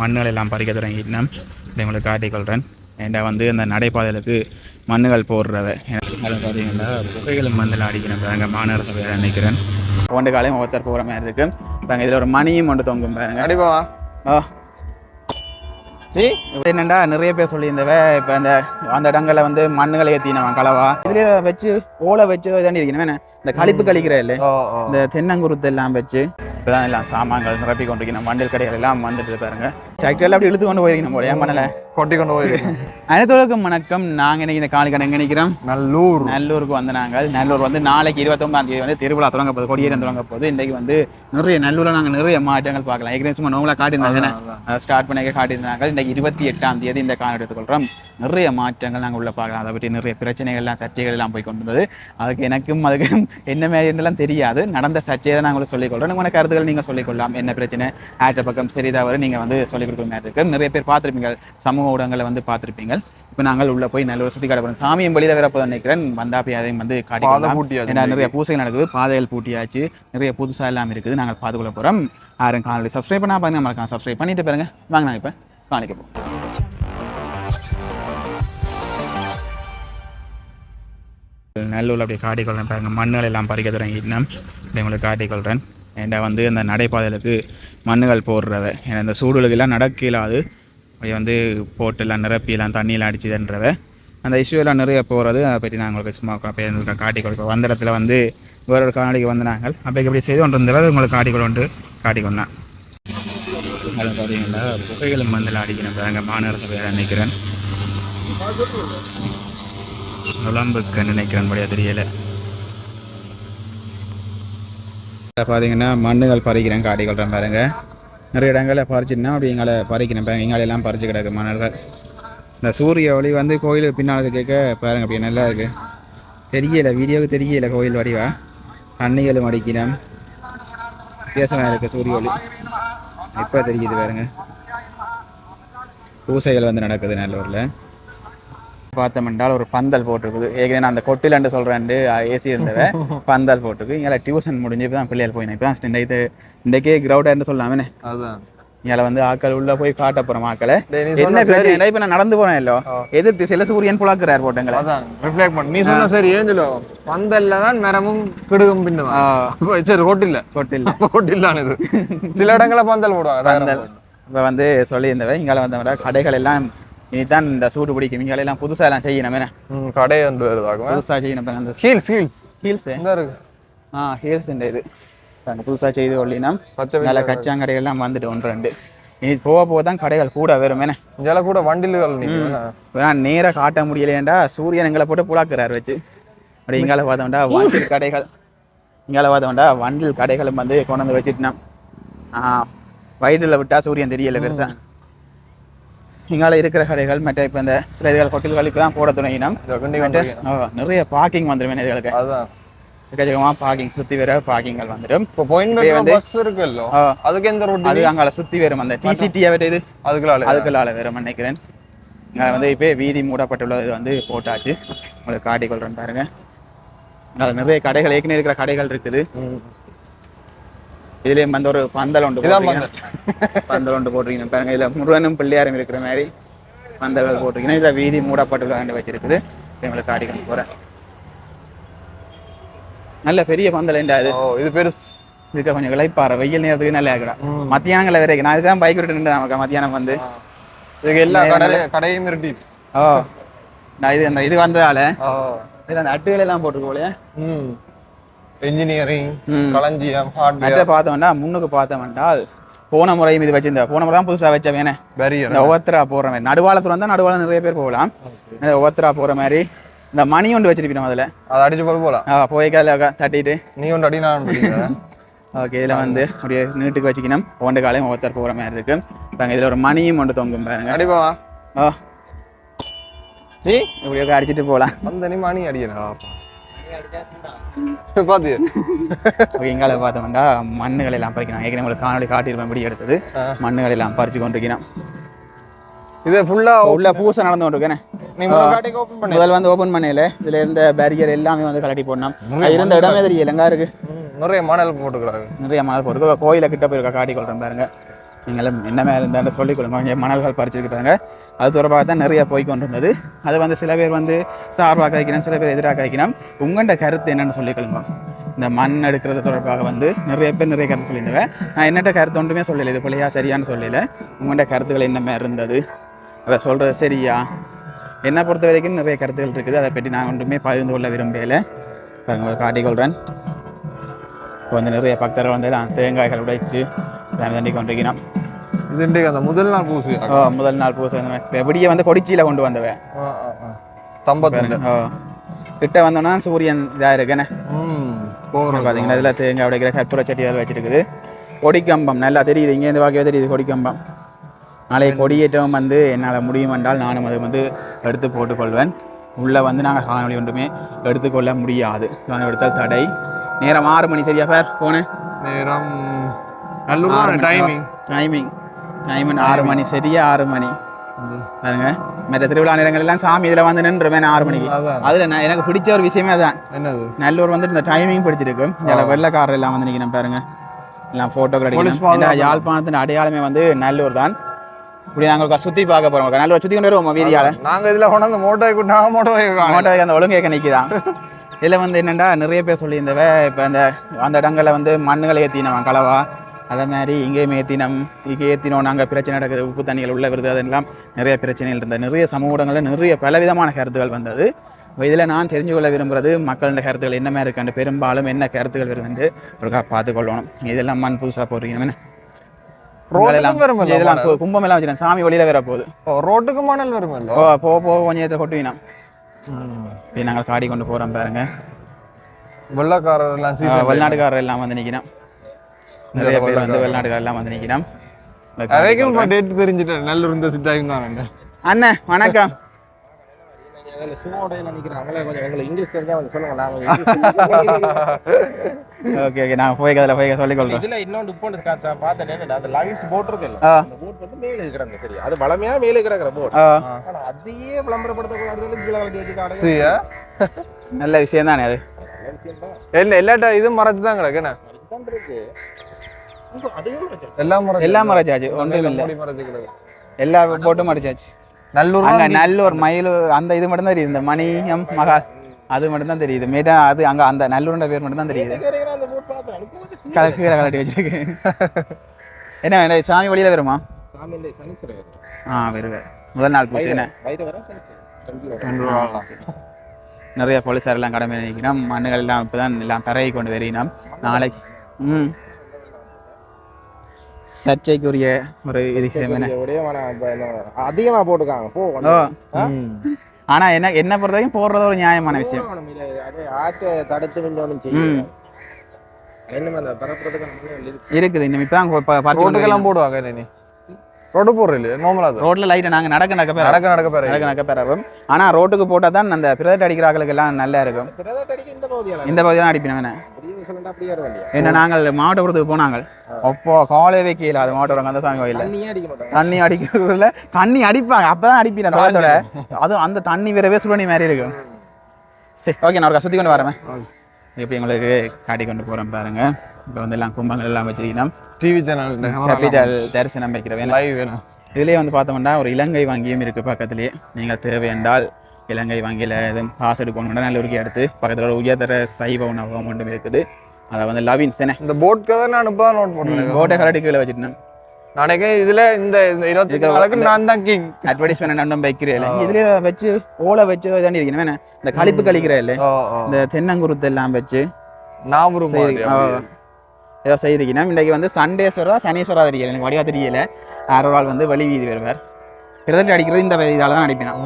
மண்ணுகள் எல்லாம் பறிக்க தொடங்கிட்டோம் உங்களுக்கு காட்டிக்கொள்கிறேன் ஏன்டா வந்து இந்த நடைபாதைகளுக்கு மண்ணுகள் போடுறத. அதில் பார்த்தீங்கன்னா புகைகளும் மண்ணில் அடிக்கணும் பாருங்க மாநகர சபையில் நினைக்கிறேன். ஒன்று காலையும் ஒருத்தர் போகிற மாதிரி இருக்கு. பாருங்க இதில் ஒரு மணியும் ஒன்று தொங்கும் பாருங்க. ஓ இது என்னண்டா நிறைய பேர் சொல்லியிருந்தவ இப்போ அந்த அந்த இடங்களில் வந்து மண்ணுகளை ஏற்றினவன் களவா இதுல வச்சு ஓலை வச்சு தாண்டி இருக்கணும். என்ன? இந்த கழிப்பு கழிக்கிற இல்லை இந்த தென்னங்குருத்து எல்லாம் வச்சு இப்பதான் எல்லாம் சாமான்கள் நிரப்பி கொண்டிருக்கணும் மண்டல் கடைகள் எல்லாம் வந்துட்டு பாருங்க. டிராக்டர்ல அப்படி இழுத்து கொண்டு போயிருக்கணும் போல பண்ணல? கொட்டி கொண்டு போயிருக்கேன் அனைத்துலகம் வணக்கம். நாங்க இன்னைக்கு இந்த காலி கடை எங்க நிக்கிறோம் நல்லூர். நல்லூருக்கு வந்து நாங்கள். நல்லூர் வந்து நாளைக்கு இருபத்தொம்பதாம் தேதி வந்து திருவிழா தொடங்க போகுது கொடியேறம் தொடங்க போகுது. இன்றைக்கு வந்து நிறைய நல்லூரில் நாங்கள் நிறைய மாற்றங்கள் பார்க்கலாம். ஏற்கனவே சும்மா நோங்களாக காட்டியிருந்தாங்க ஸ்டார்ட் பண்ணி காட்டியிருந்தாங்க. இன்றைக்கு இருபத்தி எட்டாம் தேதி இந்த காலம் எடுத்துக்கொள்கிறோம் நிறைய மாற்றங்கள் நாங்கள் உள்ள பார்க்கலாம். அதை பற்றி நிறைய பிரச்சனைகள்லாம் சர்ச்சைகள் எல்லாம் போய் கொண்டு வந்தது. அதுக்கு எனக்கும் அதுக்கும் என்ன மாதிரி இருந்தெல்லாம் தெரியாது. நடந்த சர்ச்சையை தான் நாங்கள் சொல்லிக்கொள்கிறோம் உங்களோட கருத்துக்கள் நீங்கள் சொல்லிக்கொள்ளலாம் என்ன பிரச்சனை? ஆற்ற பக்கம் சரிதவறு நீங்கள் வந்து சொல்லிக் கொடுக்குற மாதிரி இருக்கு. நிறைய பேர் பார்த்துருப்பீங்க. சமூக ஊடகங்களை வந்து பார்த்துருப்பீங்க. இப்போ நாங்கள் உள்ள போய் நல்ல ஒரு சுற்றி காட்டப்படும். சாமியும் வெளியில் வரப்போ நினைக்கிறேன் வந்தா போய் அதையும் வந்து காட்டி ஏன்னா நிறைய பூசைகள் நடக்குது. பாதைகள் பூட்டியாச்சு. நிறைய புதுசாக எல்லாம் இருக்குது. நாங்கள் பார்த்துக்கொள்ள போகிறோம் யாரும் காணொலி சப்ஸ்கிரைப் பண்ணா பாருங்க. மறக்காம சப்ஸ்கிரைப் பண்ணிட்டு பாருங்க. வாங்க நான் இப்போ காணிக்க போகிறோம் நல்லூரில் அப்படியே காட்டிக்கொள்கிறேன் பாருங்க. மண்ணுகள் எல்லாம் பறிக்க தொடங்கிட்டோம் அப்படி உங்களுக்கு காட்டிக்கொள்கிறேன் ஏன்டா வந்து அந்த நடைபாதைகளுக்கு மண்ணுகள் போடுறத. ஏன்னா இந்த சூடுகளுக்கெல்லாம் நடக்கலாது அப்படியே வந்து போட்டெல்லாம் நிரப்பியெல்லாம் தண்ணியெல்லாம் அடிச்சுதுன்றவ அந்த இஷ்யூலாம் நிறைய போகிறது அதை பற்றி நான் உங்களுக்கு சும்மா பேருந்து காட்டி கொடுப்போம் வந்த இடத்துல வந்து வேற ஒரு காணொலிக்கு வந்து நாங்கள் அப்படி இப்படி செய்து கொண்டு இருந்தது உங்களுக்கு காட்டிக்கொண்டு காட்டிக்கொண்டேன் அது பார்த்தீங்கன்னா புகைகளும் மண்ணில் அடிக்கணும் பாருங்க மாநகர சபையில் நினைக்கிறேன் நுழம்புக்கு நினைக்கிறேன் படியா தெரியல. பார்த்தீங்கன்னா மண்ணுகள் பறிக்கிறேன் காட்டிக்கொள்கிறேன் பாருங்க. நிறைய இடங்களில் பறிச்சுன்னா அப்படி எங்களை பறிக்கிறேன் பாருங்க. எங்களை எல்லாம் பறிச்சு கிடக்கு மணல்கள். இந்த சூரிய ஒளி வந்து கோயிலுக்கு பின்னால் கேட்க பாருங்க அப்படி நல்லா இருக்கு. தெரியல வீடியோவுக்கு தெரியல கோயில் வடிவா. தண்ணிகளும் அடிக்கிறேன் வித்தியாசமாக இருக்குது சூரிய ஒளி. இப்போ தெரியுது பாருங்க. பூசைகள் வந்து நடக்குது நல்லூரில். பார்த்தோம் என்றால் ஒரு பந்தல் போட்டிருக்குது. ஏற்கனவே நான் அந்த கொட்டிலண்டு சொல்கிறேன்ட்டு ஏசி இருந்தவ பந்தல் போட்டிருக்கு. இங்கே டியூஷன் முடிஞ்சு இப்போ தான் பிள்ளைகள் போயினேன் இப்போ தான் இது இன்றைக்கே கிரௌடான்னு சொல்லாமே அதுதான் இங்கே வந்து ஆக்கள் உள்ள போய் காட்ட போகிறோம் ஆக்களை என்ன பிரச்சனை? இப்போ நான் நடந்து போனேன் இல்லோ. எதிர் திசையில் சூரியன் புழக்கிறார் போட்டுங்களே அதான். ரிஃப்ளெக்ட் பண்ண. நீ சொன்ன சரி ஏஞ்சலோ பந்தல்ல தான் மரமும் கிடுகும் பின்னுவான் சரி கொட்டில்ல. கொட்டில் கொட்டில்லானது சில இடங்கள்ல பந்தல் போடுவாங்க. பந்தல். இப்போ வந்து சொல்லியிருந்தவ இங்கே வந்தவர கடைகள் எல்லாம் இனிதான் இந்த சூடு பிடிக்கும். இங்கே எல்லாம் புதுசாக எல்லாம் செய்யணும் என்ன? கடை வந்து வருதாகும் புதுசாக செய்யணும் அந்த ஹீல்ஸ் ஹீல்ஸ். ஹீல்ஸு. இந்த இருக்கு? ஆ ஹீல்ஸ் இந்த இது. பாருங்க, புதுசா செய்து கொள்ளினா நல்ல கச்சாங்கடைகள் எல்லாம் வந்துட்டு ஒன்று ரெண்டு. இனி போக போக தான் கடைகள் கூட வரும் என்ன? கூட வண்டில்கள் வேணா. நேராக காட்ட முடியலையேண்டா சூரியன் எங்களை போட்டு புழக்கிறார் வச்சு. அப்படி இங்கால பார்த்தோம்டா வண்டில் கடைகள். இங்கால பார்த்தோம்டா வண்டில் கடைகளும் வந்து கொண்டு வந்து வச்சுட்டுனா வயிற்றில் விட்டா சூரியன் தெரியல பெருசா. இங்கால இருக்கிற கடைகள் மற்ற இப்போ இந்த சில இதுகள் கொட்டில்களுக்கு தான் போட ஆ, நிறைய பார்க்கிங் வந்துடும் இதுகளுக்கு. எக்கச்சக்கமாக பார்க்கிங் சுற்றி வர பார்க்கிங்கள் வந்துடும் இப்போ பாயிண்ட் வந்து- பஸ் இருக்குல்ல. அதுக்கு எந்த ரோட் அது அங்கால சுற்றி வரும். அந்த டிசிடியை விட இது. அதுக்குள்ள அதுக்குள்ளால வரும் நினைக்கிறேன். இங்கே வந்து இப்போ வீதி மூடப்பட்டுள்ளது வந்து போட்டாச்சு. உங்களுக்கு காட்டிக்கொள்கிறேன் பாருங்க. அங்கே நிறைய கடைகள் ஏற்கனவே இருக்கிற கடைகள் இருக்குது. இதுலேயும் வந்து ஒரு பந்தல் ஒன்று. பந்தல். ஒன்று போட்டிருக்கீங்க பாருங்க இதில் முருகனும் பிள்ளையாரும் இருக்கிற மாதிரி பந்தல்கள் போட்டிருக்கீங்க இதில் வீதி மூடப்பட்டுள்ள வச்சிருக்குது. இப்ப உங்களுக்கு காட்டிக்கொண்டு போகிறேன் நல்ல பெரிய பந்தல் என்ன அது இது பெருசு இதுக்கு கொஞ்சம் இளைப்பாற. வெயில் நேரத்துக்கு நல்லா ம். மத்தியானங்களை வரைக்கும் நான் இதுதான் பைக் விட்டு நின்று நமக்கு மத்தியானம் வந்து. இதுக்கு எல்லா கடையும் கடையும் இருட்டி ஓ. நான் இது அந்த இது வந்ததால. இது அந்த அட்டுகள் எல்லாம் போட்டுருக்கோலையே ம். இன்ஜினியரிங். களஞ்சியம் ஹார்ட்வேர் பார்த்தோம்னா முன்னுக்கு பார்த்தோம்னால் போன முறையும் இது வச்சிருந்தா போன முறை தான் புதுசாக வச்ச வேணே இந்த ஒவ்வொருத்தரா போகிற மாதிரி. நடுவாளத்தில் வந்தால் நடுவாளம் நிறைய பேர் போகலாம். இந்த ஒவ்வொருத்தரா போகிற மாதிரி இந்த மணி ஒன்று வச்சிருப்போம் அதில். அதை அடிச்சு போல போலாம். போய் கால தட்டிட்டு. நீ ஒன்று அடி நான். ஓகே இதில் வந்து அப்படியே நீட்டுக்கு வச்சுக்கணும். ஒன்று காலையும் ஒவ்வொருத்தர் போகிற மாதிரி இருக்கு. பாருங்க இதில் ஒரு மணியும் ஒன்று தொங்கும் பாருங்க. அடிப்பாவா ஓ நீ? இப்படியே அடிச்சிட்டு போகலாம் அந்த நீ மணி அடிக்கிறேன் பாத்து ஓகே எங்கால பார்த்தோம்னா மண்ணுகள் எல்லாம் பறிக்கணும். ஏற்கனவே உங்களுக்கு காணொலி காட்டியிருப்பேன் இப்படி எடுத்தது. மண்ணுகள் எல்லாம் பறிச்சு கொண்டிருக்கிறோம். இது ஃபுல்லா உள்ள பூசை நடந்து கொண்டிருக்கேன். முதல் வந்து ஓபன் பண்ணல இதுல இருந்த பேரியர் எல்லாமே வந்து கலட்டி போடணும். அது இருந்த இடமே தெரியல எங்க இருக்கு? நிறைய மணல் போட்டுக்கிறாங்க. நிறைய மணல் போட்டு கோயில கிட்ட போயிருக்கா காட்டி கொள்றேன் பாருங்க. நீங்களும் என்ன இருந்தாலும் சொல்லிக் கொடுங்க. இங்கே மணல்கள் பறிச்சிருக்கிறாங்க அது தொடர்பாக தான் நிறைய போய் கொண்டு இருந்தது அது வந்து சில பேர் வந்து சார்பாக கழிக்கணும் சில பேர் எதிராக கழிக்கணும். உங்கள்கிட்ட கருத்து என்னென்னு சொல்லிக் கொடுங்க. இந்த மண் எடுக்கிறது தொடர்பாக வந்து நிறைய பேர் நிறைய கருத்து சொல்லியிருந்தவன் நான் என்னட்ட கருத்து ஒன்றுமே சொல்லலை. இது பிள்ளையா சரியான்னு சொல்லலை. உங்கள்கிட்ட கருத்துக்கள் என்னமே இருந்தது? அதை சொல்கிறது சரியா? என்னை பொறுத்த வரைக்கும் நிறைய கருத்துக்கள் இருக்குது. அதை பற்றி நான் ஒன்றுமே பகிர்ந்து கொள்ள விரும்பலை. பாருங்க ஒரு காட்டிக்கொள்கிறேன் இப்போ வந்து நிறைய பக்தர்கள் வந்து தேங்காய்கள் உடைச்சு எல்லாம் தண்ணி கொண்டிருக்கிறோம் இது இன்றைக்கு அந்த முதல் நாள் பூசி ஓ முதல் நாள் பூசை எப்படியே வந்து கொடிச்சியில் கொண்டு வந்தவன் ஓ கிட்ட வந்தோன்னா சூரியன் இதாக இருக்குண்ணே ம் போகிறோம் பார்த்தீங்கன்னா இதில் தேங்காய் உடைக்கிற கற்பூர சட்டி அதில் வச்சிருக்குது கொடிக்கம்பம் நல்லா தெரியுது இங்கேருந்து பார்க்கவே தெரியுது கொடிக்கம்பம் நாளைக்கு கொடியேற்றம் வந்து என்னால் முடியும் என்றால் நானும் அதை வந்து எடுத்து போட்டுக்கொள்வேன் உள்ளே வந்து நாங்கள் காணொலி ஒன்றுமே எடுத்துக்கொள்ள முடியாது காணொலி எடுத்தால் தடை நேரம் ஆறு மணி சரியா பேர் போனேன் நேரம் நல்ல டைமிங் டைமிங் டைமிங் ஆறு மணி சரியா ஆறு மணி. பாருங்க. மற்ற திருவிழா நேரங்கள் எல்லாம் சாமி இதில் வந்து நின்றுவேன் ஆறு மணிக்கு. அதில் நான் எனக்கு பிடிச்ச ஒரு விஷயமே அதான். என்னது? நல்லூர் வந்துட்டு இந்த டைமிங் பிடிச்சிருக்கு. இதில் வெள்ளைக்காரர் எல்லாம் வந்து நிற்கிறேன் பாருங்க. எல்லாம் ஃபோட்டோக்கள் Police அடிக்கணும். இந்த யாழ்ப்பாணத்தின் அடையாளமே வந்து நல்லூர் தான். இப்படி நாங்கள் சுற்றி பார்க்க போகிறோம் நல்லூர் சுற்றி கொண்டு வருவோம் வீதியால்? நாங்க இதுல கொண்டாந்து மோட்டோ நாங்க மோட்டோ மோட்டோ அந்த ஒழுங்கேக்க நிற்கிதான் இதில் வந்து என்னென்னா நிறைய பேர் சொல்லியிருந்தவ இப்போ அந்த அந்த இடங்களில் வந்து மண்ணுகளை ஏற்றினவன் களவா. அதே மாதிரி இங்கேயும் ஏற்றினம் இங்கே ஏற்றினோம் நாங்கள் பிரச்சனை நடக்குது உப்பு தண்ணிகள் உள்ள வருது அதெல்லாம் நிறைய பிரச்சனைகள் இருந்தது. நிறைய சமூக ஊடகங்களில் நிறைய பலவிதமான கருத்துகள் வந்தது. இதில் நான் தெரிஞ்சு கொள்ள விரும்புகிறது மக்களோட கருத்துக்கள் என்ன மாதிரி இருக்காண்டு பெரும்பாலும் என்ன கருத்துக்கள் வருதுன்னு ஒரு பார்த்துக்கொள்ளணும். இதெல்லாம் மண் புதுசாக போடுறீங்க வரும் இதெல்லாம் கும்பம் எல்லாம் வச்சுருக்கேன் சாமி வழியில் வர போகுது. ரோட்டுக்கு மணல் வருமല്ലോ ஓ போக போக கொஞ்சம் இதை கொட்டுவீனா நாங்கள் காடி கொண்டு போகிறோம் பாருங்க. வெள்ளக்காரர் எல்லாம் வெளிநாட்டுக்காரர் எல்லாம் வந்து நிற்கிறோம் நிறைய பேர் வந்து வெளிநாட்டுக்காரர் எல்லாம் வந்து நிற்கிறோம் டேட் தெரிஞ்சுட்டேன். நல்ல இந்த டைம் தான் அண்ணன் வணக்கம். நான் ஓகே ஓகே. நாங்கள் போய் இதுல இன்னொன்று இப்போ பார்த்தேன் அந்த லைன்ஸ் போட் இருக்குல்ல ஆ. அந்த போட் வந்து மேலே கிடங்க சரி. அது வளமையா மேலே கிடக்குற போட் ஆனா அதையே விளம்பரப்படுத்தக்கூடாது சொல்லி கீழே வச்சு காடுங்க நல்ல விஷயம் தானே அது? நல்ல விஷயம் தான் என்ன எல்லாட்ட இதுவும் மறைச்சு தான் கிடக்கு என்ன? எல்லாம் மறைச்சு எல்லாம் மறைச்சாச்சு ஒன்றும் இல்லை. எல்லா போட்டும் மறைச்சாச்சு நல்லூர் அங்கே நல்லூர் மயில் அந்த இது மட்டும் தான் தெரியுது. இந்த மணியம் மகால் அது மட்டும் தான் தெரியுது. மேட்டா அது அங்கே அந்த நல்லூரோட பேர் மட்டும் தான் தெரியுது. இதுக்கு வரைக்கும் அந்த போட் பார்த்தேன் இப்போ வந்து கல- கீழே கலட்டி வச்சிருக்கு. என்ன வேண்டாம் சாமி வழியில் வருமா? சாமி இல்லை சனீஸ்வரர் ஆ வருவேன் முதல் நாள் பூஜை என்ன? நிறைய போலீஸார் எல்லாம் கடமை நினைக்கிறோம் மண்ணுகள் எல்லாம் இப்போ தான் எல்லாம் பரவி கொண்டு வருகிறோம் நாளைக்கு ம். சர்ச்சைக்குரிய ஒரு விஷயம் என்ன? ஒரே வேணாம், இப்ப என்ன, அதிகமா போட்டுக்காங்க. போ? ஆனா என்ன என்ன பொறுத்த வரைக்கும் போடுறது ஒரு நியாயமான விஷயம். ஆற்றை தடுத்து இருக்குது இன்னும் இப்போ தான் ரோட்டுக்கெல்லாம் போடுவாங்க ரோடு போடுற இல்லையா நார்மலா அது. ரோட்ல லைட்டை நாங்க நடக்க நடக்க பெற நடக்க நடக்க பேர நடக்க நடக்க பெறவும் ஆனா ரோட்டுக்கு போட்டா தான் அந்த பிரதட் அடிக்கிறார்களுக்கு எல்லாம் நல்லா இருக்கும். இந்த பகுதியால இந்த பகுதி தான் அடிப்பினோம் என்ன? நாங்கள் மாவட்டபுரத்துக்கு போனாங்க. அப்போ காலே வைக்கல அது மாவட்டம் அந்த சாமி கோயில்ல. தண்ணியே அடிக்க மாட்டாங்க தண்ணி அடிக்கிறதுல தண்ணி அடிப்பாங்க. அப்பதான் அடிப்பீங்க தோட்டத்தோட அதுவும் அந்த தண்ணி வரவே சுடுனி மாதிரி இருக்கும். சரி ஓகே நான் ஒரு சுற்றி கொண்டு வரேன். எப்படி உங்களுக்கு காட்டி கொண்டு போறேன் பாருங்க. இப்போ வந்து எல்லாம் கும்பங்கள் எல்லாம் வச்சிருக்கணும். டிவி சேனல் கேபிட்டல் தரிசனம் வைக்கிறவன். லைவ் வேணும். இதுலேயே வந்து பார்த்தோம்னா ஒரு இலங்கை வங்கியும் இருக்குது பக்கத்துலேயே. நீங்கள் தேவை என்றால் இலங்கை வங்கியில் எதுவும் காசு எடுக்கணும்னா நல்லூருக்கு எடுத்து பக்கத்தில் ஒரு உயர்தர சைவ உணவகம் ஒன்றும் இருக்குது. அதை வந்து லவின்ஸ் என்ன? இந்த போட் கதை நான் இப்போ நோட் பண்ணுறேன் கோட்டை கலட்டி கீழே வச்சுட்டேன் நாளைக்கு இதுல இந்த இருபத்தி நாளுக்கு நான் தான் கிங் அட்வர்டைஸ்மெண்ட் நண்டம் வைக்கிறேன். இதுலேயே வச்சு ஓலை வச்சு தாண்டி இருக்கணும். என்ன? இந்த கழிப்பு கழிக்கிற இல்லை? ஓ ஓ இந்த தென்னங்குருத்து எல்லாம் வச்சு ஆ. ஏதோ செய்திருக்கணும் இன்றைக்கு வந்து சண்டேஸ்வரா சனீஸ்வரா தெரியல எனக்கு வடிவா தெரியல. ஒரு ஆள் வந்து வெளி வீதி வருவார். பிரதட்டு அடிக்கிறது இந்த இதால தான் அடிப்பினோம்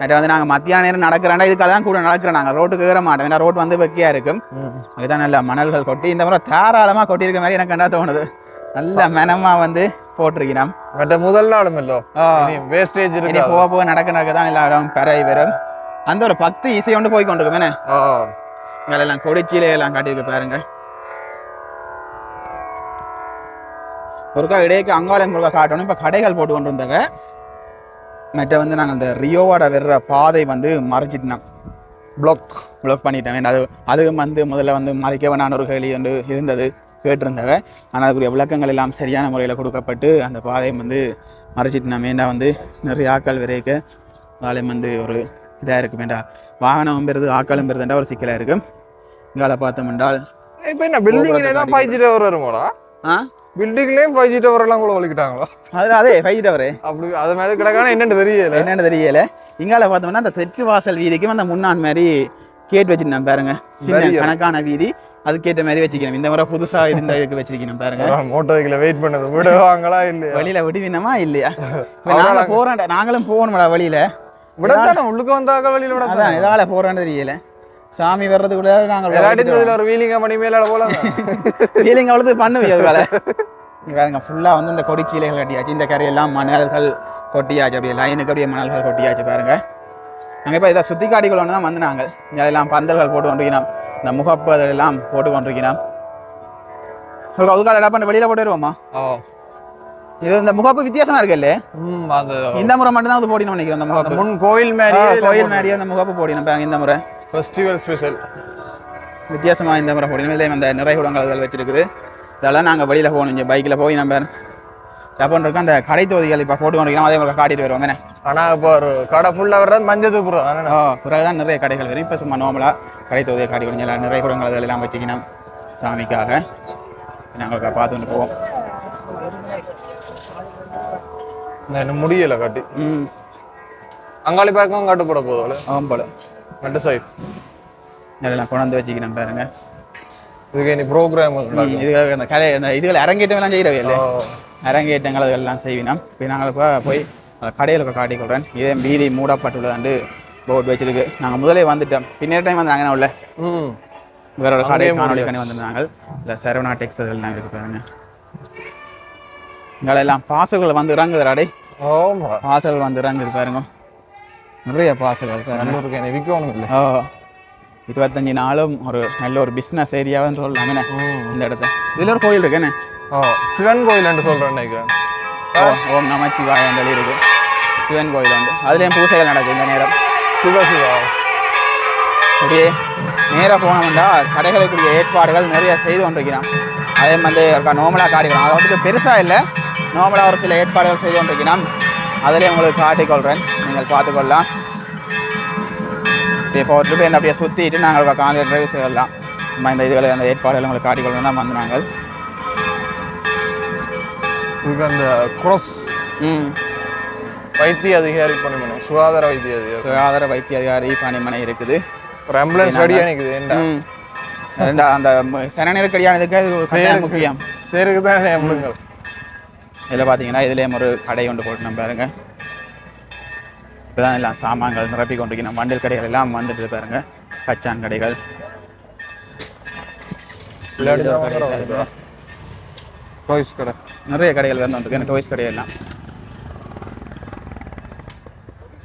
மற்ற வந்து நாங்கள் மத்தியான நேரம் நடக்கிறோம்னா இதுக்காக தான் கூட நடக்கிறோம். நாங்கள் ரோட்டுக்கு ஏற மாட்டோம். ஏன்னா ரோட் வந்து வெக்கையா இருக்கும். அதுதான் நல்ல மணல்கள் கொட்டி இந்த முறை தாராளமாக கொட்டியிருக்க மாதிரி எனக்கு கண்டா தோணுது. நல்ல மனமா வந்து போட்டிருக்கிறோம். மற்ற முதல் நாளும் இல்லோ. வேஸ்டேஜ் இருக்கு போக போக நடக்க நடக்க தான் எல்லா இடம் பரவி வரும். அந்த ஒரு பக்தி இசை கொண்டு போய் கொண்டிருக்கும் என்ன எல்லாம் கொடிச்சிலே எல்லாம் காட்டியிருக்கு பாருங்க. ஒருக்கா இடையக்கு அங்காளம் ஒருக்கா காட்டணும். இப்போ கடைகள் போட்டு கொண்டு வந்தாங்க மற்ற வந்து நாங்கள் இந்த ரியோவோட வர்ற பாதை வந்து மறைச்சிட்டோம். பிளாக் ப்ளாக் பண்ணிட்டேன் அது அதுவும் வந்து முதல்ல வந்து மறைக்க வேணான ஒரு கேள்வி வந்து இருந்தது கேட்டிருந்தவ ஆனால் அதுக்குரிய விளக்கங்கள் எல்லாம் சரியான முறையில் கொடுக்கப்பட்டு அந்த பாதையை வந்து மறைச்சிட்டு நம்ம ஏண்டா வந்து நிறைய ஆட்கள் விரைக்க ஆலயம் வந்து ஒரு இதாக இருக்கும். வேண்டா வாகனம் பெறுது ஆக்களும் பெறுதுன்றா ஒரு சிக்கலாக இருக்கும். இங்கால பார்த்தோம் என்றால் இப்ப என்ன பில்டிங்ல எல்லாம் ஃபைவ் ஜி டவர் வருமாடா ஆ? பில்டிங்லயும் ஃபைவ் ஜி டவர் எல்லாம் கூட ஒழிக்கிட்டாங்களோ? அதில் அதே ஃபைவ் டவரு அப்படி அது மேல கிடக்கான என்னன்னு தெரியல. என்னன்னு தெரியல. இங்கால பார்த்தோம்னா அந்த தெற்கு வாசல் வீதிக்கும் அந்த முன்னான் மாதிரி கேட் வச்சிருந்தேன் பாருங்க. சின்ன. கணக்கான வீதி. அதுக்கேற்ற மாதிரி வச்சுக்கணும் இந்த முறை புதுசா இந்த இதுக்கு வச்சிருக்கணும் பாருங்க. மோட்டர் வெஹிக்கிள வெயிட் பண்ணது விடுவாங்களா இல்லையா? வழியில விடுவினமா இல்லையா? நாங்க போறோம் நாங்களும் போகணும்டா வழியில. விடத்தானே உள்ளுக்கு வந்தாக்க வழியில அதான் விடத்தான் எதால போறோம்னு தெரியல. சாமி வர்றதுக்குள்ள நாங்கள் இதுல ஒரு வீலிங்க மணி மேல போல ஃபீலிங் அவ்வளவு பண்ணுவீங்க அதுக்கால இங்க பாருங்க ஃபுல்லா வந்து இந்த கொடிச்சீலைகள் கட்டியாச்சு. இந்த கரையெல்லாம் மணல்கள் கொட்டியாச்சு. அப்படியே லைனுக்கு அப்படியே மணல்கள் கொட்டியாச்சு பாருங்க. நாங்கள் இப்போ இதை சுற்றி காட்டிக்கொள்ளணும் தான் வந்து நாங்கள் எல்லாம் பந்தல்கள் போட்டு கொண்டிருக்கிறோம். இந்த முகப்பு அதெல்லாம் போட்டு கொண்டிருக்கிறோம். ஒரு என்ன பண்ண வெளியில போட்டு வருவோமா? இது இந்த முகப்பு வித்தியாசமா இருக்குல்ல ம் அந்த இந்த முறை மட்டும் தான் அது போடணும் நினைக்கிறேன் அந்த முகப்பு. முன் கோயில் மாதிரி கோயில் மாதிரியே அந்த முகப்பு போடணும் பாருங்க இந்த முறை. ஃபெஸ்டிவல் ஸ்பெஷல் வித்தியாசமா இந்த முறை போடணும் இதில் அந்த நிறைய குடங்கள் வச்சிருக்குது. இதெல்லாம் நாங்கள் வெளியில போகணும். இங்கே பைக்கில் போய் நம்ம இருக்க அந்த கடை தொகுதிகள் இப்போ போட்டு கொண்டிருக்கோம் அதே மாதிரி காட்டிட்டு வருவாங்க என்ன? ஆனா இப்போ ஒரு கடை ஃபுல்லா வர்றது மஞ்சள் தானே ஓ பிறகுதான் நிறைய கடைகள் வரும் இப்போ சும்மா நார்மலாக கடை தொகுதியை காட்டி கொடுங்க. நிறைய குடங்கள் எல்லாம் வச்சுக்கணும் சாமிக்காக. நாங்கள் பார்த்துட்டு போவோம். முடியல கட்டி. ம். அங்காளி பேக்கம் கட்டுப்பட போதும் ஆமாம் ரெண்டு சைடு இதெல்லாம் கொண்டாந்து வச்சுக்கணும் பாருங்க. இதுக்கு இனி ப்ரோக்ராம் இதுகள் அந்த கலை அந்த இதுகள் அரங்கேற்றம்லாம் செய்கிறவே இல்லை. அரங்கேற்றங்கள் அதெல்லாம் செய்வினோம் இப்போ நாங்கள் இப்போ போய் கடையில் காட்டிக்கொள்கிறேன் இதே வீதி மூடப்பட்டுள்ளதாண்டு போர்டு வச்சிருக்கு. நாங்கள் முதலே வந்துட்டோம். பின்னேற டைம் வந்து நாங்கள் உள்ள. ம். வேற ஒரு கடை காணொலி கனி வந்திருந்தாங்க. இல்லை சரவணா டெக்ஸ் அதெல்லாம் இருக்கு பாருங்க. இங்கே எல்லாம் பாசல்கள் வந்து இறங்குது அடை. பாசல்கள் வந்து இறங்குது பாருங்க. நிறைய பாருங்க நல்லூருக்கு என்னை விற்கவும் இல்லை. ஓ இருபத்தஞ்சி நாளும் ஒரு நல்ல ஒரு பிஸ்னஸ் ஏரியாவுன்னு சொல்லலாம். இந்த இடத்த இதில் ஒரு கோயில் இருக்கு. என்ன? ஓ சிவன் கோயில் என்று சொல்றேன் நினைக்கிறேன். ஓ ஓம் நமச்சிவாயம் சொல்லி இருக்கு சிவன் கோயில் உண்டு. அதுலேயும் பூசைகள் நடக்கும் இந்த நேரம். சிவ சிவா. அப்படியே நேராக போனோம்னா கடைகளுக்குரிய ஏற்பாடுகள் நிறைய செய்து கொண்டிருக்கிறான் அதே மாதிரி நோமலாக காட்டிக்கலாம் அதை வந்து பெருசாக இல்லை. நோமலாக ஒரு சில ஏற்பாடுகள் செய்து கொண்டிருக்கிறான் அதிலே உங்களுக்கு காட்டிக்கொள்கிறேன் நீங்கள் பார்த்துக்கொள்ளலாம். அப்படியே போட்டு போய் அப்படியே சுற்றிட்டு நாங்கள் காலையில் டிரைவ் செய்யலாம். சும்மா இந்த இதுகளை அந்த ஏற்பாடுகளை உங்களுக்கு காட்டிக்கொள்ளணும் தான் வந்து நாங்கள். இதுக்கு அந்த குரோஸ் ம். வைத்திய அதிகாரி பணிமனை சுகாதார வைத்திய அதிகாரி. சுகாதார வைத்திய அதிகாரி பணிமனை இருக்குது. ஒரு ஆம்புலன்ஸ் ரெடியாக நிற்குது ரெண்டா அந்த சன நெருக்கடியானதுக்கு முக்கியம். பேருக்கு தான் இதில் பார்த்தீங்கன்னா இதுலேயும் ஒரு கடை கொண்டு போட்டு நம்ம பாருங்க. இப்போதான் எல்லாம் சாமான்கள் நிரப்பி கொண்டிருக்கணும் வண்டில் கடைகள் எல்லாம் வந்துட்டு பாருங்க. கச்சான் கடைகள். டாய்ஸ் கடை. நிறைய கடைகள் வந்து வந்துருக்கு. டோய்ஸ் கடையெல்லாம்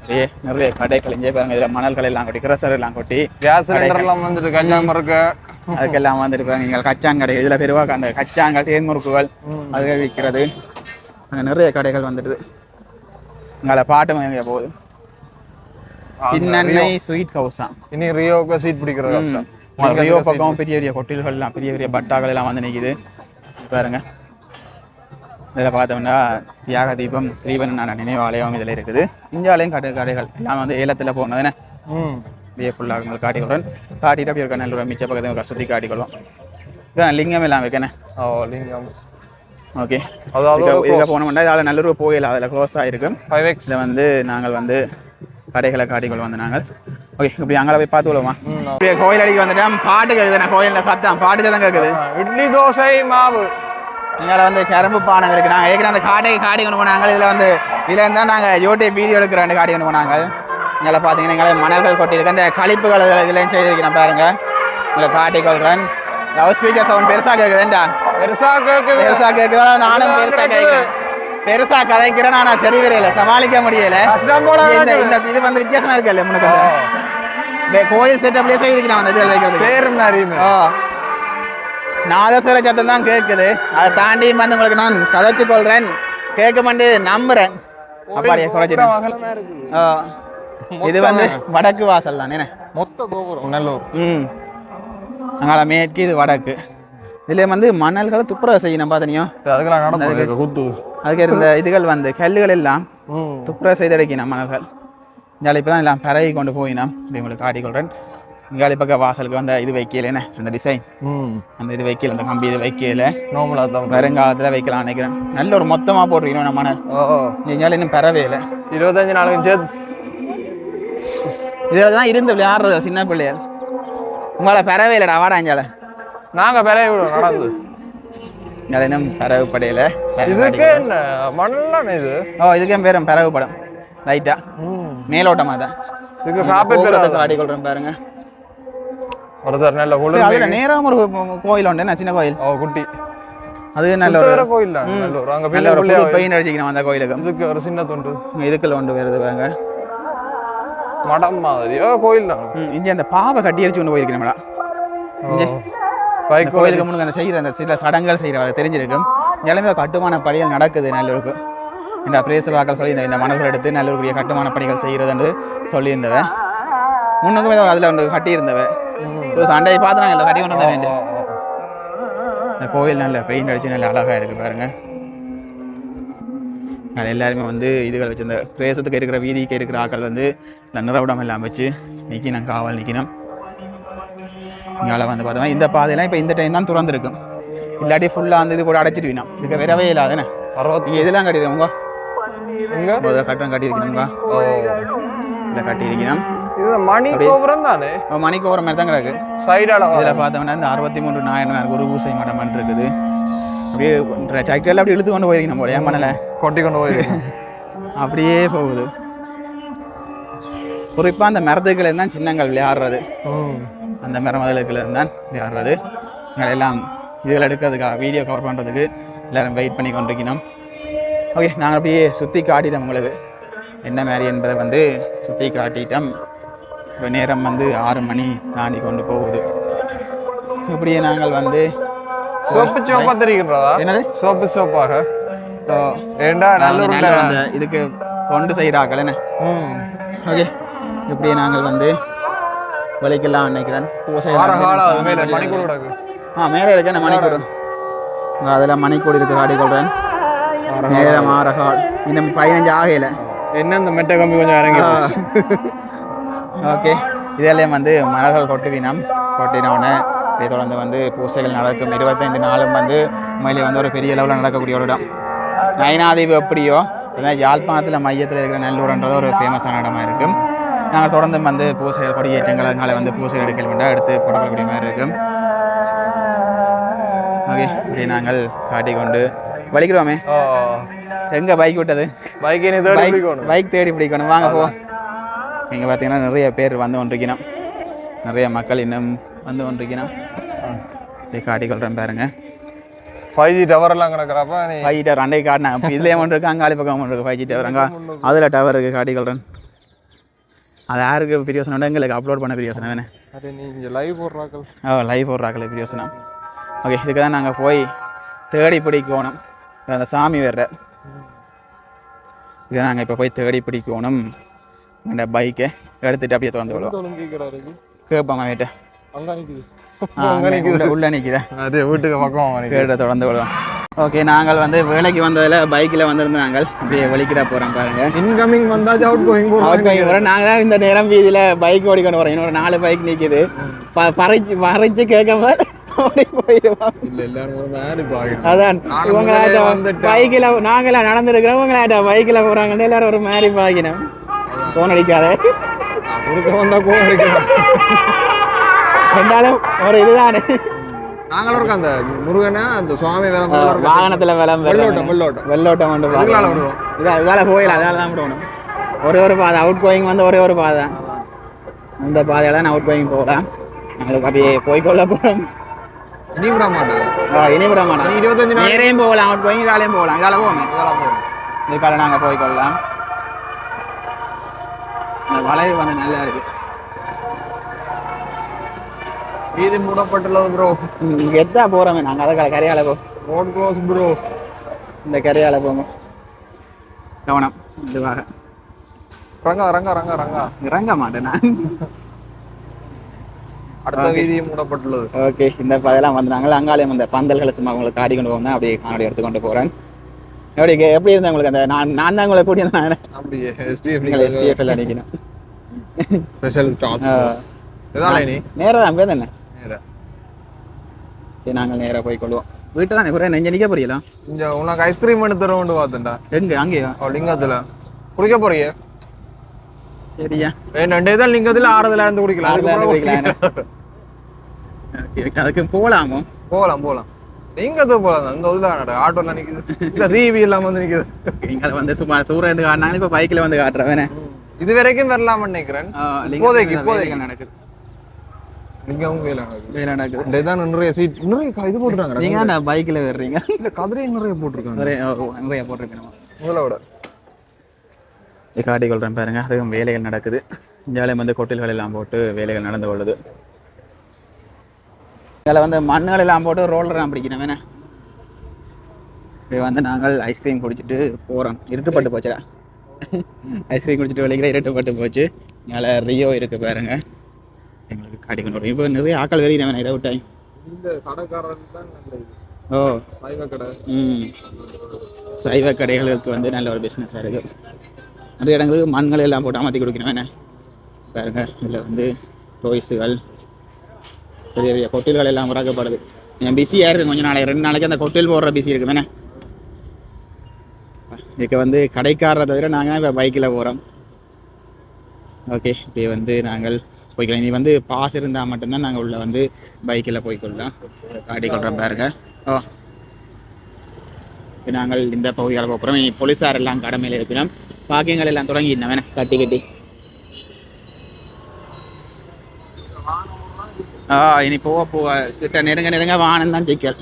அப்படியே நிறைய கடைகள் இங்கே பாருங்க. இதில் மணல்கள் எல்லாம் கொட்டி கிரசர் எல்லாம் கொட்டி சிலிண்டர்லாம் வந்துட்டு கஞ்சாம இருக்க அதுக்கெல்லாம் வந்துட்டு பாருங்க. இங்கே கச்சான் கடை. இதில் பெருவாக அந்த கச்சான்கள் தேன்முறுக்குகள் அதுகள் விற்கிறது அங்கே நிறைய கடைகள் வந்துடுது. இங்கே பாட்டு எங்கே போகுது? சின்னெண்ணெய் ஸ்வீட் ஹவுஸா இனி ரியோக்கு சீட் பிடிக்கிற ரியோ பக்கம் பெரிய பெரிய கொட்டில்கள்லாம் பெரிய பெரிய பட்டாக்கள் எல்லாம் வந்து நிற்கிது பாருங்க. இதில் பார்த்தோம்னா தியாக தீபம் ஸ்ரீவரனான நினைவாலயம் இதில் இருக்குது. இந்தியாலையும் கடை கடைகள் எல்லாம் வந்து ஏலத்தில் போனதுன்னு அப்படியே ஃபுல்லாக உங்களுக்கு காட்டிக்கொள்றேன். காட்டிட்டு அப்படியே இருக்க நல்ல மிச்ச பக்கத்தை சுற்றி காட்டிக்கொள்வோம். இதான் லிங்கம் எல்லாம் வைக்கணே ஓ லிங்கம். ஓகே இதில் போனோம்னா இதால் நல்லூர் போகல அதில் க்ளோஸ் ஆகிருக்கும் ஃபைவ் எக்ஸ் இதை வந்து நாங்கள் வந்து கடைகளை காட்டிக்கொள்ள வந்து நாங்கள். ஓகே இப்படி அங்கே போய் பார்த்துக்கொள்வோமா இப்படியே கோயில் அடிக்க வந்துட்டோம் பாட்டு கேட்குது நான் கோயிலில் சத்தம் பாட்டு சத்தம் கேட்குது இட்லி தோசை மாவு. இங்கே வந்து கரும்பு பானை இருக்கு. நாங்கள் ஏற்கனவே அந்த காட்டை காட்டி கொண்டு போனாங்க இதில் வந்து இதில் இருந்தால் நாங்கள் யூடியூப் வீடியோ எடுக்கிறோன்னு காட்டி கொண்டு போனாங்க இங்கே பார்த்தீங்கன்னா இங்கே மணல்கள் கொட்டியிருக்கு. அந்த கழிப்புகள் இதுலையும் செய்திருக்கிறேன் பாருங்க. உங்களை காட்டிக்கொள்கிறேன் லவ் ஸ்பீக்கர் சவுண்ட் பெருசாக கேட்குதுண்டா பெருசா கேக்குது. பெருசாக கேட்குதா நானும் பெருசாக கேட்குறேன் பெருசாக கதைக்கிறேன் ஆனால் சரி வரையில சமாளிக்க முடியல. இந்த இந்த இது வந்து வித்தியாசமா இருக்குல்ல முன்னுக்கு அந்த வே- கோயில் செட்டப்லேயே செய்திருக்கிறான் அந்த இதில் வைக்கிறதுக்கு. ஓ நாதஸ்வர சத்தம் தான் கேட்குது அதை தாண்டியும் வந்து உங்களுக்கு நான் கதைச்சு கொள்றேன் கேட்க மாட்டு நம்புறேன் அப்படியே குறைச்சிட்டேன் இது வந்து வடக்கு வாசல் தானே. மொத்த கோபுரம். நல்லூர் ம். அங்கால மேற்கு இது வடக்கு. இதுல வந்து மணல்களை துப்புரவு செய்யணும் பார்த்தனியோ அதுக்கெல்லாம் நடந்து குத்து. அதுக்கு இருந்த இதுகள் வந்து கல்லுகள் எல்லாம் துப்புரவு செய்தடைக்கணும் மணல்கள். இங்கால இப்போ தான் எல்லாம் பரவி கொண்டு போயினோம். இப்படி உங்களுக்கு காட்டிக்கொள்கிறேன் இங்கால பக்கம் வாசலுக்கு வந்த இது வைக்கல அந்த டிசைன் அந்த இது வைக்கல அந்த கம்பி இது வைக்கல நார்மலாக தான் வருங்காலத்தில் வைக்கலாம் நினைக்கிறேன். நல்ல ஒரு மொத்தமாக போட்டிருக்கணும் நம்ம மணல்? ஓ இங்கால இன்னும் பெறவே இல்லை. இருபத்தஞ்சு நாளுக்கு சேர்த்து. இதில் தான் இருந்து விளையாடுறது சின்ன பிள்ளைகள். உங்களை பெறவே இல்லைடா வாடா இங்கால நாங்கள் பெரிய விடுவோம் நடந்து. இங்கால இன்னும் பெறவு படையில இதுக்கு என்ன? மண்ணான இது? ஓ இதுக்கே பேரும் பெறவு படம். லைட்டா. ம். மேலோட்டமாக தான். இதுக்கு காப்பி கோபுரத்துக்கு ஆடிக்கொள்றேன் பாருங்க. ஒருத்தர் நல்ல குளிர் அதுல நேரம் ஒரு கோயில் உண்டு சின்ன கோயில்? ஓ குட்டி. அது நல்ல ஒரு கோயில் தான். அங்கே நல்ல ஒரு பெயின் அடிச்சிக்கணும் அந்த கோயிலுக்கு. இதுக்கு ஒரு சின்ன துண்டு. இதுக்குள்ள ஒன்று வருது பாருங்க. மடம் மாதிரியோ கோயில் தான். இங்க அந்த பாவை கட்டி அடிச்சு கொண்டு போயிருக்கேன் மேடம். கோயிலுக்கு முன்னாடி அந்த செய்யற அந்த சில சடங்குகள் செய்யற அது தெரிஞ்சிருக்கும் எல்லாமே கட்டுமான பணிகள் நடக்குது நல்லூருக்கு. இந்த பிரேச வாக்கள் சொல்லி இந்த- மணல்கள் எடுத்து நல்லூருக்குரிய கட்டுமான பணிகள் செய்யறதுன்னு சொல்லியிருந்தவ முன்னுக்கும் அதுல ஒன்று கட்டியிருந்தவ ஒரு சண்டையை பார்த்து நாங்கள் கட்டி கொண்டு வந்த வேண்டிய இந்த கோயில் நல்ல பெயிண்ட் அடிச்சு நல்ல அழகா இருக்கு பாருங்க. அது எல்லாருமே வந்து இதுகள் வச்சு இந்த பிரேசத்துக்கு இருக்கிற வீதிக்கு இருக்கிற ஆக்கள் வந்து இந்த நிறவிடம் எல்லாம் வச்சு நிற்கணும் காவல் நிற்கணும் இங்கால வந்து பார்த்தோம்னா இந்த பாதையெல்லாம் இப்போ இந்த டைம் தான் திறந்துருக்கும் இல்லாட்டி ஃபுல்லாக வந்து இது கூட அடைச்சிட்டு வேணும். இதுக்கு வரவே இல்லாதானே அறுபத்தி இதெல்லாம் கட்டிடுவோங்க முதல்ல கட்டம் கட்டியிருக்கணுங்க ஓ. இதில் கட்டியிருக்கணும் இது மணி கோபுரம் தானே மணிக்கு ஒரு மாதிரி தான் கிடக்கு. சைடால இதில் பார்த்தோம்னா இந்த அறுபத்தி மூன்று நாயன்மார் ஒரு பூசை மடம் இருக்குது. அப்படியே டிராக்டரில் அப்படி இழுத்து கொண்டு போயிருக்கணும் போல பண்ணலை கொட்டி கொண்டு போயிருக்கோம் அப்படியே போகுது. குறிப்பாக அந்த மரத்துக்கள் தான் சின்னங்கள் விளையாடுறது. அந்த மரமதலுக்குள்ள தான் விளையாடுறது எங்களை எல்லாம் இதுகள் எடுக்கிறதுக்காக வீடியோ கவர் பண்ணுறதுக்கு எல்லாரும் வெயிட் பண்ணி கொண்டிருக்கணும். ஓகே நாங்கள் அப்படியே சுற்றி காட்டிட்டோம் உங்களுக்கு. என்ன மாதிரி என்பதை வந்து சுற்றி காட்டிட்டோம். இப்போ நேரம் வந்து ஆறு மணி தாண்டி கொண்டு போகுது. இப்படியே நாங்கள் வந்து சோப்பு சோப்பா தெரிகிறதா என்னது? சோப்பு சோப்பாக. ஏண்டா நல்ல இதுக்கு தொண்டு செய்கிறார்கள் என்ன? ம். ஓகே இப்படியே நாங்கள் வந்து வலிக்கலாம் நினைக்கிறேன். பூசை ஆ மேலே இருக்க நான் மணிக்கூடு? அதில் மணிக்கூடு இருக்கு காட்டிக்கொள்கிறேன் நேரம் ஆற கால். இன்னும் பதினஞ்சு ஆகையில என்ன இந்த மெட்டை கம்பி கொஞ்சம் இறங்கி ஓகே. இதெல்லாம் வந்து மலர்கள் கொட்டுவினம் கொட்டினோடனே இதை தொடர்ந்து வந்து பூசைகள் நடக்கும். இருபத்தைந்து நாளும் வந்து உண்மையிலே வந்து ஒரு பெரிய லெவலில் நடக்கக்கூடிய ஒரு இடம். நயனாதீவு எப்படியோ அதான் யாழ்ப்பாணத்தில் மையத்தில் இருக்கிற நல்லூர்ன்றது ஒரு ஃபேமஸான இடமா இருக்கும். நாங்கள் தொடர்ந்து வந்து பூசைகள் கொடியேற்றங்கள் அதனால வந்து பூசை எடுக்கல் வேண்டாம் எடுத்து போடக்கூடிய மாதிரி இருக்கும் ஓகே இப்படி நாங்கள் காட்டிக்கொண்டு வலிக்கிறோமே. எங்கே பைக் விட்டது? தேடி பைக் பைக் தேடி பிடிக்கணும். வாங்க போ. இங்கே பார்த்தீங்கன்னா நிறைய பேர் வந்து கொண்டிருக்கணும் நிறைய மக்கள் இன்னும் வந்து கொண்டிருக்கணும் இதை காட்டிக்கொள்கிறேன் பாருங்க. ஃபைவ் ஜி டவர் எல்லாம் கிடக்குறப்ப ஃபைவ் ஜி டவர் அண்டை காட்டினேன் இப்போ இதுலேயே ஒன்று இருக்கு அங்காளி பக்கம் ஒன்று இருக்கு ஃபைவ் ஜி டவர் அங்கே அதில் டவர் இருக்குது காட்டிக்கொள்கிறேன் அது யாருக்கு பிரியோசனம் எங்களுக்கு அப்லோட் பண்ண அரே நீ இங்கே லைவ் போடுறாக்கள் ஓ லைவ் போடுறாக்களே பிரியோசனம் ஓகே இதுக்கு தான் நாங்கள் போய் தேடி பிடிக்கணும். அந்த சாமி வேற. இதை நாங்கள் இப்போ போய் தேடி பிடிக்கணும். இந்த பைக்கை எடுத்துட்டு அப்படியே திறந்து விடுவோம். கேட்போம் வீட்டு அங்கே நிற்குது உள்ள நிற்கிறேன் அது வீட்டுக்கு பக்கம் கேட்ட தொடர்ந்து விடுவோம். ஓகே நாங்கள் வந்து வேலைக்கு வந்ததில் பைக்கில் வந்திருந்த நாங்கள். அப்படியே வலிக்கிற போகிறோம் பாருங்க. இன்கமிங் வந்தாச்சு அவுட் கோயிங் அவுட் வர நாங்கள் தான் இந்த நேரம் வீதியில் பைக் ஓடிக்கொண்டு வரோம். இன்னொரு நாலு பைக் நிற்கிது ப பறைச்சு பறைச்சு கேட்காம. பைக்கில் நாங்களா நடந்துருக்கிறோம். இவங்களாட்ட பைக்கில் போகிறாங்கன்னு எல்லாரும் ஒரு மாதிரி பாக்கினோம். ஃபோன் அடிக்காத. குறுக்க வந்தா கோவம் அடிக்கிறோம் ரெண்டாலும் ஒரு இதுதானே. நாங்களும் இருக்கோம். அந்த முருகனா அந்த சுவாமி இருக்கோம். வாகனத்தில் விளம்பரம் வெள்ளோட்டம் வெள்ளோட்டம். வெள்ளோட்டம் வந்து பார்க்கலாம். விடுவோம். இதா இதால போயிடலாம் அதால தான் விடணும் ஒரே ஒரு பாதை அவுட் கோயிங் வந்து ஒரே ஒரு பாதை. இந்த பாதையில நான் அவுட் கோயிங் போகலாம் எங்களுக்கு அப்படியே போய்க்கொள்ள போகிறோம் இனி விட மாட்டாங்க இனி விட மாட்டோம் இருபத்தஞ்சு நேரையும் போகலாம் அவுட் கோயிங் இதாலையும் போகலாம் இதால போவோமே. இதெல்லாம் போகும் இதுக்கால நாங்கள் போய்க்கொள்ளலாம். இந்த வளைவு வந்து நல்லா இருக்கு. வீதி மூடப்பட்டுள்ளது ப்ரோ எத்தா போகிறோமே நாங்கள் அதை கரையால போ ரோட் க்ளோஸ் ப்ரோ இந்த கரையால போங்க. கவனம். இதுவாக ரங்கா ரங்கா ரங்கா ரங்கா. இறங்க மாட்டேன் நான். அடுத்த வீதியும் மூடப்பட்டுள்ளது. ஓகே இந்த பதெல்லாம் வந்து நாங்கள் அங்காலயம் அந்த பந்தல்களை சும்மா உங்களுக்கு காடி கொண்டு போங்க அப்படியே காணொலி எடுத்து கொண்டு போகிறேன் எப்படி? எப்படி இருந்தது உங்களுக்கு அந்த நான் நான் தான் உங்களை கூட்டி வந்தேன். அப்படியே எஸ்டிஎஃப் ல நினைக்கணும் ஸ்பெஷல் டாஸ்க் ஆ. இதானே நீ? நேராக தான் பேர் தானே நேரா. சரி, நாங்கள் நேராக போய் கொள்வோம். வீட்டு தானே கூட நெஞ்ச நிற்க போறீங்களா? இங்க உனக்கு ஐஸ்கிரீம் எடுத்து தரோண்டு பார்த்தேன்டா. எங்க? அங்கேயா? அவ லிங்கத்துல. குடிக்க போறீங்க சரியா. ரெண்டே தான் லிங்கத்துல ஆறுதல இருந்து குடிக்கலாம். அதுக்கு. அதுக்கு போகலாமோ போகலாம் போகலாம் லிங்கத்துக்கு போகலாம் தான். இந்த இதுல ஆட்டோல நிக்குது. இல்ல சிபி இல்லாம வந்து நிக்குது. இங்கே வந்து சும்மா தூரம் இருந்து காட்டினாங்க இப்போ பைக்கில் வந்து காட்டுறேன். இது வரைக்கும் வரலாம்னு நினைக்கிறேன். இப்போதைக்கு இப்போதைக்கு. நடக்குது. லிங்கம் வேலை நடக்குது வேலை நடக்குது ரெண்டே தான் நிறைய சீட் நிறைய க- இது போட்டுருக்காங்க. நீங்க என்ன பைக்கில் வர்றீங்க? இல்ல கதிரையும் நிறைய போட்டிருக்காங்க. நிறைய நிறைய போட்டிருக்கணும் முதல்ல விட. காட்டி கொள்றேன் பாருங்க. அதுவும் வேலைகள் நடக்குது. இந்தியாவிலும் வந்து கொட்டில்கள் எல்லாம் போட்டு வேலைகள் நடந்து கொள்ளுது. இதில் வந்து மண்ணுகள் எல்லாம் போட்டு ரோலர்லாம் பிடிக்கணும். வேணே இப்போ வந்து நாங்கள் ஐஸ்கிரீம் குடிச்சிட்டு போகிறோம் இருட்டுப்பட்டு போச்சுடா. ஐஸ்கிரீம் குடிச்சிட்டு வெளிக்கிற இருட்டுப்பட்டு போச்சு. மேலே ரியோ இருக்கு பாருங்க. காட்டி கொண்டு இப்போ நிறைய ஆக்கள் வெளியிட வேணாம் இரவு டைம் இந்த கடைக்காரன் தான் ஓ. சைவ கடை. ம். சைவ கடைகளுக்கு வந்து நல்ல ஒரு பிஸ்னஸாக இருக்குது நிறைய இடங்களுக்கு மண்கள் எல்லாம் போட்டு அமர்த்தி கொடுக்கணும். பாருங்க இதில் வந்து டோய்ஸுகள் பெரிய பெரிய கொட்டில்கள் எல்லாம் உறக்கப்படுது என் பிஸியாக இருக்கு கொஞ்ச நாளைக்கு ரெண்டு நாளைக்கு அந்த கொட்டில் போடுற பிஸி இருக்கு தானே இதுக்கு வந்து கடைக்காரரை தவிர நாங்கள் இப்போ பைக்கில் போகிறோம் ஓகே இப்போ வந்து நாங்கள் போய்க்கலாம். இனி வந்து பாஸ் இருந்தால் மட்டும்தான் நாங்கள் உள்ள வந்து பைக்கில் போய்க்கொள்ளலாம் காட்டி பாருங்க. ஓ. இப்போ நாங்கள் இந்த பகுதியால் போகிறோம் இனி போலீஸார் எல்லாம் கடமையில் இருக்கிறோம் பாக்கியங்கள் எல்லாம் தொடங்கி வேணா. கட்டி கட்டி. ஆ இனி போக போக. கிட்ட நெருங்க நெருங்க வானம் தான் சிக்கல்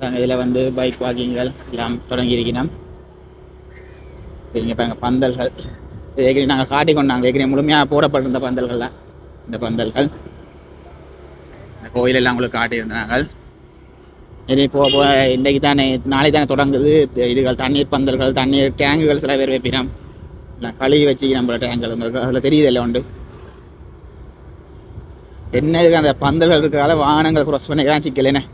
நாங்கள் இதில் வந்து பைக் வாக்கிங்கள் எல்லாம் தொடங்கி இருக்கிறோம். இங்கே பாருங்க பந்தல்கள். ஏற்கனவே நாங்கள் காட்டி கொண்டாங்க ஏற்கனவே முழுமையாக போடப்பட்டிருந்த பந்தல்கள்லாம். இந்த பந்தல்கள். இந்த கோயிலெல்லாம் உங்களுக்கு காட்டியிருந்தாங்க இனி போக போக இன்றைக்கு தானே நாளைக்கு தானே தொடங்குது. இதுகள் தண்ணீர் பந்தல்கள் தண்ணீர் டேங்குகள் சில பேர் வைப்பினோம். இல்லை கழுவி வச்சு நம்மள டேங்குகள். உங்களுக்கு அதில் தெரியுது உண்டு. என்ன இதுக்கு அந்த பந்தல்கள் இருக்கிறதால வாகனங்கள் க்ராஸ் பண்ணி தான்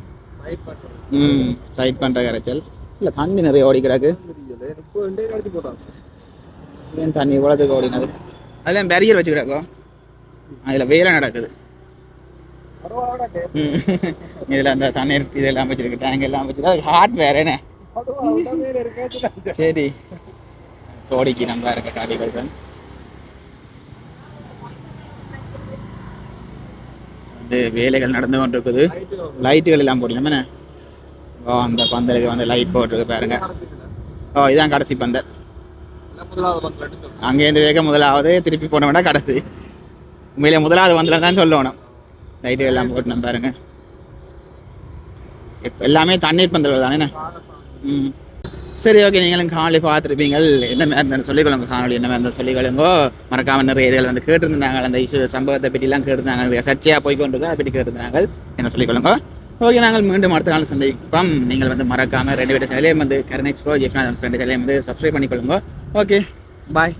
ம் சைட் பண்ணுற கரைச்சல். இல்லை தண்ணி நிறைய ஓடி கிடக்கு. ஏன் தண்ணி இவ்வளோத்துக்கு ஓடினது? அதெல்லாம் பேரியர் வச்சு கிடக்கும். அதில் வேலை நடக்குது. இதுல அந்த தண்ணீர் இதெல்லாம் வச்சிருக்கு டேங்க் எல்லாம் வச்சிருக்கு. ஹார்ட் வேற என்ன? சரி. சோடிக்கு நம்ம இருக்க காடி கொள்றேன் வந்து வேலைகள் நடந்து கொண்டிருக்குது. லைட்டுகள் எல்லாம் போடணும் என்ன? ஓ அந்த பந்தலுக்கு வந்து லைட் போட்டிருக்கு பாருங்க. ஓ இதான் கடைசி பந்தல். அங்கேருந்து வேக முதலாவது திருப்பி போன வேண்டாம் கடைசி உண்மையிலே முதலாவது வந்தில் தான் சொல்லணும். லைட்டு எல்லாம் போட்டு பாருங்க. இப்ப எல்லாமே தண்ணீர் பந்தல் தானே ம். சரி ஓகே நீங்களும் காணொலி பார்த்துருப்பீங்க என்ன மாதிரி இருந்தாலும் சொல்லிக்கொள்ளுங்க. காணொலி என்ன மாதிரி இருந்தாலும் சொல்லிக்கொள்ளுங்க. மறக்காமல் நிறைய இதில் வந்து கேட்டிருந்தாங்க. அந்த இஷ்யூ சம்பவத்தை பற்றிலாம் கேட்டிருந்தாங்க. சர்ச்சையாக போய் கொண்டு அதை பற்றி கேட்டிருந்தாங்க. என்ன சொல்லிக்கொள்ளுங்க. ஓகே நாங்கள் மீண்டும் அடுத்த நாள் சந்திப்போம். நீங்கள் வந்து மறக்காமல் ரெண்டு பேரும் சிலையும் வந்து கரண் எக்ஸ்போ ஜெஃப்னா ரெண்டு சிலையும் வந்து சப்ஸ்கிரைப் பண்ணிக்கொள்ளுங்க. Okay bye